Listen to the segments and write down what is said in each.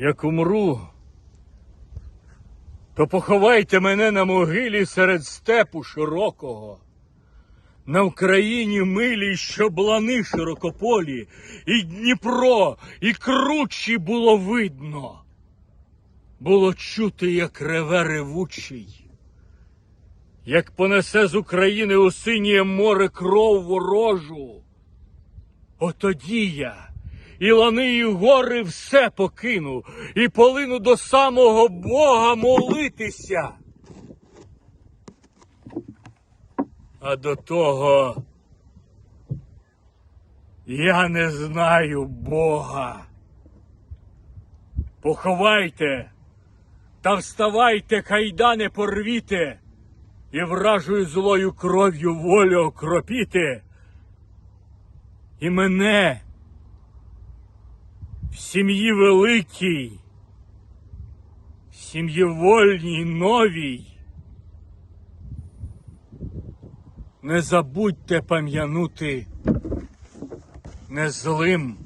Як умру, то поховайте мене на могилі серед степу широкого. На Вкраїні милій, що блани широкополі, і Дніпро, і кручі було видно. Було чути, як реве ревучий, як понесе з України у синє море кров ворожу. Отоді я і лани, і гори все покину, і полину до самого Бога молитися. А до того я не знаю Бога. Поховайте та вставайте, кайдане порвіте, і вражою злою кров'ю волю окропіте. І мене сім'ї великій, сім'ї вольній новій. Не забудьте пам'янути не злим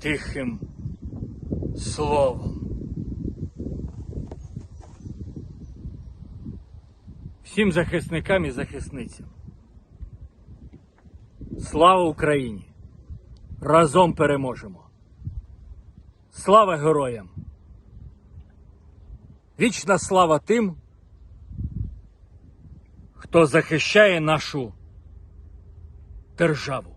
тихим словом. Всім захисникам і захисницям. Слава Україні! Разом переможемо! Слава героям! Вічна слава тим, хто захищає нашу державу.